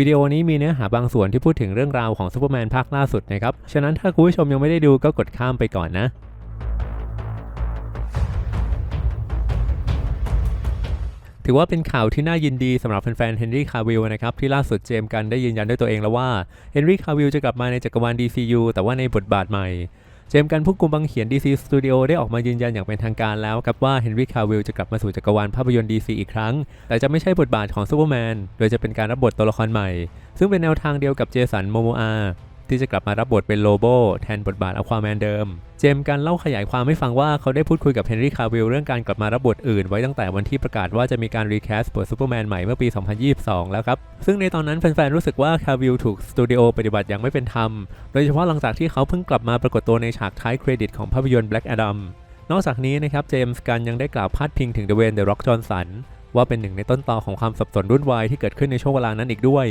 วิดีโอนี้มีเนื้อหาบางส่วนที่พูดถึงเรื่องราวของซูเปอร์แมนภาคล่าสุดนะครับ ฉะนั้นถ้าคุณผู้ชมยังไม่ได้ดูก็กดข้ามไปก่อนนะถือว่าเป็นข่าวที่น่ายินดีสำหรับแฟนๆเฮนรี่คาวิลนะครับ ที่ล่าสุดเจมส์กันได้ยืนยันด้วยตัวเองแล้วว่าเฮนรี่คาวิลจะกลับมาในจักรวาล DCU แต่ว่าในบทบาทใหม่ เจมส์กันผู้กุมบังเขียน DC Studio ได้ออกมายืนยันอย่างเป็นทางการแล้วครับว่าเฮนรี่คาวิลจะกลับมาสู่จักรวาลภาพยนตร์ DC อีกครั้ง แต่จะไม่ใช่บทบาทของซูเปอร์แมน โดยจะเป็นการรับบทตัวละครใหม่ ซึ่งเป็นแนวทางเดียวกับเจสันโมโมอา ที่จะกลับมารับบทเป็นโลโบแทนบทบาทอควาแมนเดิม เจมส์กันเล่าขยายความให้ฟังว่าเขาได้พูดคุยกับเฮนรี่คาวิลเรื่องการกลับมารับบทอื่นไว้ตั้งแต่วันที่ประกาศว่าจะมีการรีแคสต์บทซูเปอร์แมนใหม่เมื่อปี 2022 แล้วครับ ซึ่งในตอนนั้นแฟนๆ รู้สึกว่าคาวิลถูกสตูดิโอปฏิบัติอย่างไม่เป็นธรรม โดยเฉพาะหลังจากที่เขาเพิ่งกลับมาปรากฏตัวในฉากท้ายเครดิตของภาพยนตร์ Black Adam นอกจากนี้นะครับเจมส์กันยังได้กล่าวพาดพิงถึงเดเวนเดอะร็อกจอห์นสันว่าเป็นหนึ่งในต้นตอของความสับสนรุ่นวายที่เกิดขึ้นในช่วงเวลานั้นอีกด้วย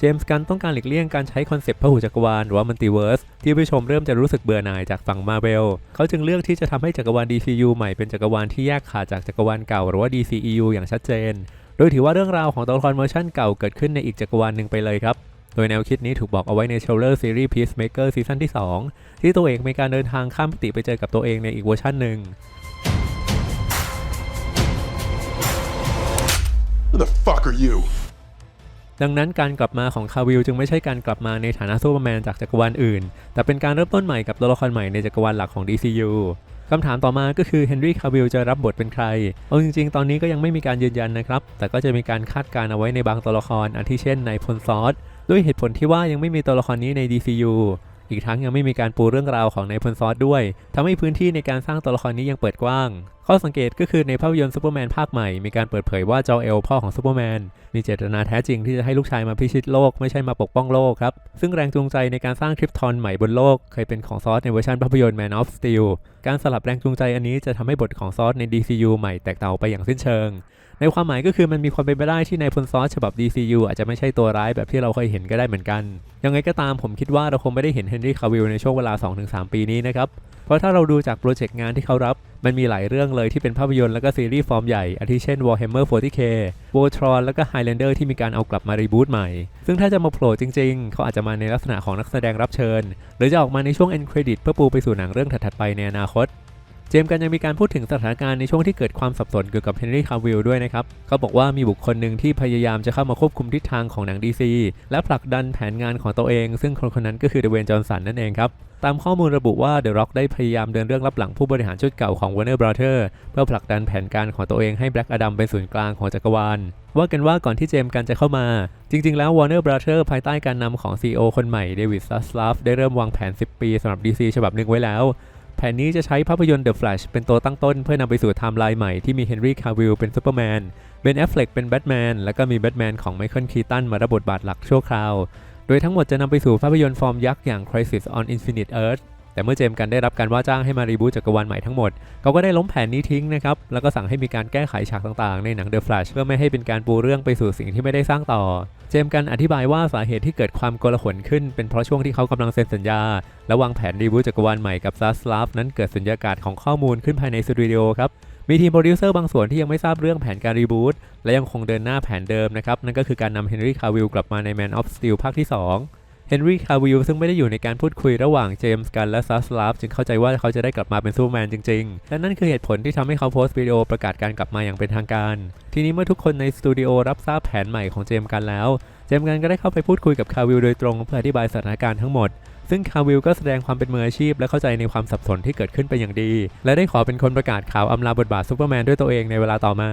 เจมส์กันต้องการหลีกเลี่ยงการใช้คอนเซปต์พหุจักรวาลหรือว่ามัลติเวิร์สที่ผู้ชมเริ่มจะรู้สึกเบื่อหน่ายจากฝั่งมาเ v ลเขาจึงเลือกที่จะทำให้จักรวาล DCU ใหม่เป็นจักรวาลที่แยกขาดจากจักรวาลเก่าหรือว่า DCEU อย่างชัดเจน โดยถือว่าเรื่องราวของตัวละครเวอร์ชันเก่าเกิดขึ้นในอีกจักรวาลหนึ่งไปเลยครับโดยแนวคิดนี้ถูกบอกเอาไว้ในเชลเลอร์ซีรีส์ Peacemaker ซีซั่นที่ 2 ที่ตัวเอกมีการเดินทางข้ามมิติไปเจอกับตัวเองในอีกเวอร์ชันหนึ่ง Who the fuck are you? ดังนั้นการกลับมาของคาวิลจึงไม่ใช่การกลับมาในฐานะซูเปอร์แมนจากจักรวาลอื่น แต่เป็นการเริ่มต้นใหม่กับตัวละครใหม่ในจักรวาลหลักของ DCU คำถามต่อมาก็คือเฮนรี่คาวิลจะรับบทเป็นใคร เอาจริงๆ ตอนนี้ก็ยังไม่มีการยืนยันนะครับ แต่ก็จะมีการคาดการณ์เอาไว้ในบางตัวละครอาทิเช่นในพลซอสด้วยเหตุผลที่ว่ายังไม่มีตัวละครนี้ใน DCU อีกทั้งยังไม่มีการปูเรื่องราวของในพลซอสด้วยทำให้พื้นที่ในการสร้างตัวละครนี้ยังเปิดกว้าง ข้อสังเกตก็คือในภาพยนตร์ซูเปอร์แมนภาคใหม่ มีการเปิดเผยว่าจอเอลพ่อของซูเปอร์แมนมีเจตนาแท้จริงที่จะให้ลูกชายมาพิชิตโลกไม่ใช่มาปกป้องโลกครับ ซึ่งแรงจูงใจในการสร้างคริปทอนใหม่บนโลก เคยเป็นของซอสในเวอร์ชันภาพยนตร์ Man of Steel การสลับแรงจูงใจอันนี้จะทำให้บทของซอสใน DCU ใหม่แตกต่างไปอย่างสิ้นเชิง ในความหมายก็คือมันมีความเป็นไปได้ที่ในพลซอสฉบับ DCU อาจจะไม่ใช่ตัวร้ายแบบที่เราเคยเห็นก็ได้เหมือนกัน ยังไงก็ตามผมคิดว่าเราคงไม่ได้เห็นเฮนรี่คาวิลในช่วงเวลา 2-3 ปีนี้นะครับ เพราะถ้าเราดูจากโปรเจกต์งานที่เขารับ มันมีหลายเรื่องเลยที่เป็นภาพยนตร์และก็ซีรีส์ฟอร์มใหญ่ อาทิเช่น Warhammer 40k Voltron แล้วก็ Highlander ที่มีการเอากลับมารีบูตใหม่ ซึ่งถ้าจะมาโผล่จริงๆ เขาอาจจะมาในลักษณะของนักแสดงรับเชิญ หรือจะออกมาในช่วง end credit เพื่อปูไปสู่หนังเรื่องถัดๆไปในอนาคต เจมส์กันยังมีการพูดถึงสถานการณ์ในช่วงที่เกิดความสับสนเกี่ยวกับเฮนรี่คาวิลด้วยนะครับ เขาบอกว่ามีบุคคลหนึ่งที่พยายามจะเข้ามาควบคุมทิศทางของหนัง DC และผลักดันแผนงานของตัวเอง ซึ่งคนคนนั้นก็คือเดเวนจอห์นสันนั่นเองครับ ตามข้อมูลระบุว่า The Rock ได้พยายามเดินเรื่องรับหลังผู้บริหารชุดเก่าของ Warner Brother เพื่อผลักดันแผนการของตัวเองให้ Black Adam เป็นศูนย์กลางของจักรวาลว่ากันว่าก่อนที่เจมส์กันจะเข้ามา จริง ๆ แล้ว Warner Brother ภายใต้การนำของ CEO คนใหม่เดวิดซัสลาฟได้เริ่มวางแผน 10 ปีสำหรับ DC ฉบับหนึ่งไว้แล้ว แผนนี้จะใช้ภาพยนตร์ The Flash เป็นตัวตั้งต้นเพื่อนำไปสู่ไทม์ไลน์ใหม่ที่มีเฮนรี่คาวิลเป็นซูเปอร์แมนเบนแอฟเฟล็กเป็นแบทแมนและก็มีแบทแมนของไมเคิลคีตันมารับบทบาทหลักชั่วคราว โดยทั้งหมดจะนำไปสู่ภาพยนตร์ฟอร์มยักษ์อย่าง Crisis on Infinite Earth แต่เมื่อเจมส์กันได้รับการว่าจ้างให้มารีบูตจักรวาลใหม่ทั้งหมด เขาก็ได้ล้มแผนนี้ทิ้งนะครับ แล้วก็สั่งให้มีการแก้ไขฉากต่างๆ ในหนัง The Flash เพื่อไม่ให้เป็นการปูเรื่องไปสู่สิ่งที่ไม่ได้สร้างต่อ เจมส์กันอธิบายว่าสาเหตุที่เกิดความโกลาหลขึ้น เป็นเพราะช่วงที่เขากำลังเซ็นสัญญา และวางแผนรีบูตจักรวาลใหม่กับซัสลาฟนั้นเกิดสุญญากาศของข้อมูลขึ้นภายในสตูดิโอครับมีทีมโปรดิวเซอร์บางส่วนที่ยังไม่ทราบเรื่องแผนการรีบูตและยังคงเดินหน้าแผนเดิมนะครับนั่นก็คือการนำเฮนรี่คาวิลกลับมาใน Man of Steel ภาคที่ 2 เฮนรี่คาวิลซึ่งไม่ได้อยู่ในการพูดคุยระหว่างเจมส์กันและซัสลาฟจึงเข้าใจว่าเขาจะได้กลับมาเป็นซูเปอร์แมนจริงๆ และนั่นคือเหตุผลที่ทำให้เขาโพสต์วิดีโอประกาศการกลับมาอย่างเป็นทางการ ทีนี้เมื่อทุกคนในสตูดิโอรับทราบแผนใหม่ของเจมส์กันแล้ว เจมส์กันก็ได้เข้าไปพูดคุยกับคาวิลโดยตรงเพื่ออธิบายสถานการณ์ทั้งหมดซึ่งคาวิลก็แสดงความเป็นมืออาชีพและเข้าใจในความสับสนที่เกิดขึ้นเป็นอย่างดี และได้ขอเป็นคนประกาศข่าวอำลาบทบาทซูเปอร์แมนด้วยตัวเองในเวลาต่อมา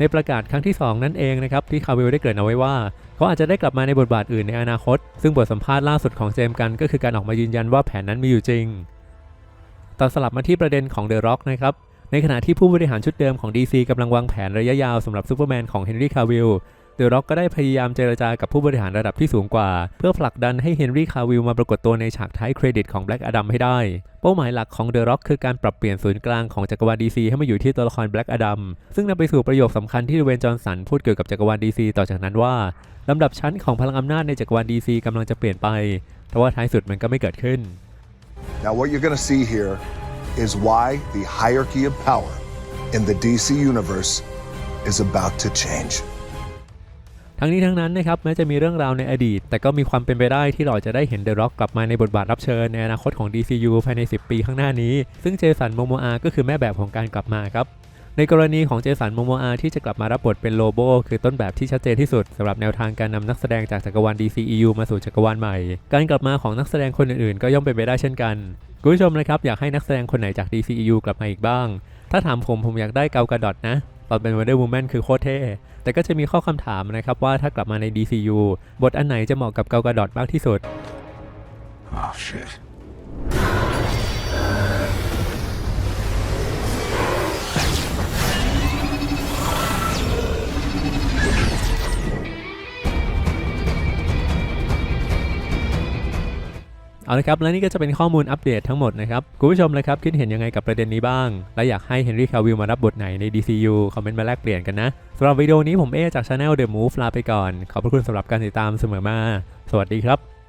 ในประกาศครั้งที่ 2 นั่นเองนะครับที่คาวิลได้เกริ่นเอาไว้ว่า เขาอาจจะได้กลับมาในบทบาทอื่นในอนาคต ซึ่งบทสัมภาษณ์ล่าสุดของเจมกันก็คือการออกมายืนยันว่าแผนนั้นมีอยู่จริงต่อสลับมาที่ประเด็นของเดอะร็อกนะครับในขณะที่ผู้บริหารชุดเดิมของ DC กำลังวางแผนระยะยาวสำหรับซูเปอร์แมนของเฮนรี่คาวิล เดอะร็อกก็ได้พยายามเจรจากับผู้บริหารระดับที่สูงกว่า เพื่อผลักดันให้เฮนรี่คาวิลมาปรากฏตัวในฉากท้ายเครดิตของ Black Adam ให้ได้ เป้าหมายหลักของเดอะร็อกคือการปรับเปลี่ยนศูนย์กลางของจักรวาล DC ให้มาอยู่ที่ตัวละคร Black Adam ซึ่งนำไปสู่ประโยคสำคัญที่เวนจอห์นสันพูดเกี่ยวกับจักรวาล DC ต่อจากนั้นว่าลำดับชั้นของพลังอำนาจในจักรวาล DC กำลังจะเปลี่ยนไป แต่ว่าท้ายสุดมันก็ไม่เกิดขึ้น Now, what you're going to see here is why the hierarchy of power in the DC universe is about to change. ทั้งนี้ทั้งนั้นนะครับแม้จะมีเรื่องราวในอดีต แต่ก็มีความเป็นไปได้ที่เราจะได้เห็นเดอะร็อกกลับมาในบทบาทรับเชิญในอนาคตของ DCU ภายใน 10 ปีข้างหน้านี้ ซึ่งเจสันโมโมอาก็คือแม่แบบของการกลับมาครับในกรณีของเจสันโมโมอาที่จะกลับมารับบทเป็นโลโบคือต้นแบบที่ชัดเจนที่สุดสำหรับแนวทางการนำนักแสดงจากจักรวาล DCEU มาสู่จักรวาลใหม่ การกลับมาของนักแสดงคนอื่นๆ ก็ย่อมเป็นไปได้เช่นกันคุณผู้ชมนะครับอยากให้นักแสดงคนไหนจาก DCEU กลับมาอีกบ้าง ถ้าถามผมผมอยากได้เกากระดอดนะ ตอนเป็น Wonder Woman คือโคตรเท่ แต่ก็จะมีข้อคำถามนะครับว่าถ้ากลับมาใน DCU บทอันไหนจะเหมาะกับเกากระดอดมากที่สุด Oh, shit. เอาละครับและนี่ก็จะเป็นข้อมูลอัปเดตทั้งหมดนะครับคุณผู้ชมเลยครับคิดเห็นยังไงกับประเด็นนี้บ้าง และอยากให้เฮนรี่คาวิลมารับบทไหนใน DCU คอมเมนต์มาแลกเปลี่ยนกันนะสำหรับวิดีโอนี้ผมเอจากช anel The Move ลาไปก่อน ขอบพระคุณสำหรับการติดตามเสมอมา สวัสดีครับ